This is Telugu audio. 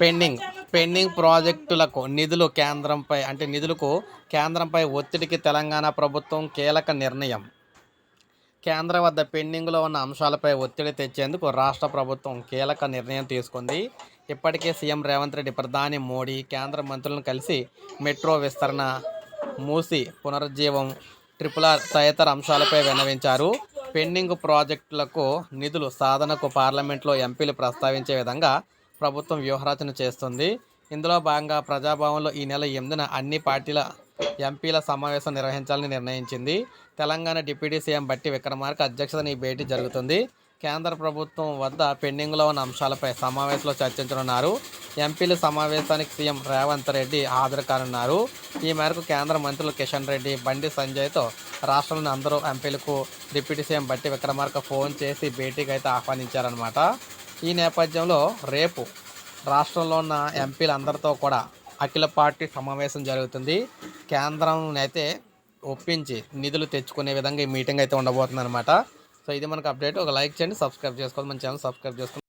పెండింగ్ పెండింగ్ ప్రాజెక్టులకు నిధులు కేంద్రంపై అంటే నిధులకు కేంద్రంపై ఒత్తిడికి తెలంగాణ ప్రభుత్వం కీలక నిర్ణయం. కేంద్రం వద్ద పెండింగ్లో ఉన్న అంశాలపై ఒత్తిడి తెచ్చేందుకు రాష్ట్ర ప్రభుత్వం కీలక నిర్ణయం తీసుకుంది. ఇప్పటికే సీఎం రేవంత్ రెడ్డి ప్రధాని మోడీ కేంద్ర మంత్రులను కలిసి మెట్రో విస్తరణ మూసి పునరుజ్జీవం ట్రిపుల్ ఆర్ తదితర అంశాలపై విన్నవించారు. పెండింగ్ ప్రాజెక్టులకు నిధులు సాధనకు పార్లమెంట్లో ఎంపీలు ప్రస్తావించే విధంగా ప్రభుత్వం వ్యూహరచన చేస్తుంది. ఇందులో భాగంగా ప్రజాభవన్లో ఈ నెల ఎనిమిదిన అన్ని పార్టీల ఎంపీల సమావేశం నిర్వహించాలని నిర్ణయించింది. తెలంగాణ డిప్యూటీ సీఎం బట్టి విక్రమార్క అధ్యక్షతన ఈ భేటీ జరుగుతుంది. కేంద్ర ప్రభుత్వం వద్ద పెండింగ్లో ఉన్న అంశాలపై సమావేశంలో చర్చించనున్నారు. ఎంపీల సమావేశానికి సీఎం రేవంత్ రెడ్డి హాజరు కానున్నారు. ఈ మేరకు కేంద్ర మంత్రులు కిషన్ రెడ్డి బండి సంజయ్తో రాష్ట్రంలోని అందరూ ఎంపీలకు డిప్యూటీ సీఎం బట్టి విక్రమార్క ఫోన్ చేసి భేటీకి అయితే ఆహ్వానించారనమాట ఈ నేపథ్యంలో రేపు రాష్ట్రంలో ఉన్న ఎంపీలందరితో కూడా అఖిల పార్టీ సమావేశం జరుగుతుంది. కేంద్రం అయితే ఒప్పించి నిధులు తెచ్చుకునే విధంగా ఈ మీటింగ్ అయితే ఉండబోతుంది అనమాట సో ఇది మనకు అప్డేట్. ఒక లైక్ చేయండి సబ్స్క్రైబ్ చేసుకోవాలి మన ఛానల్ సబ్స్క్రైబ్ చేసుకోండి.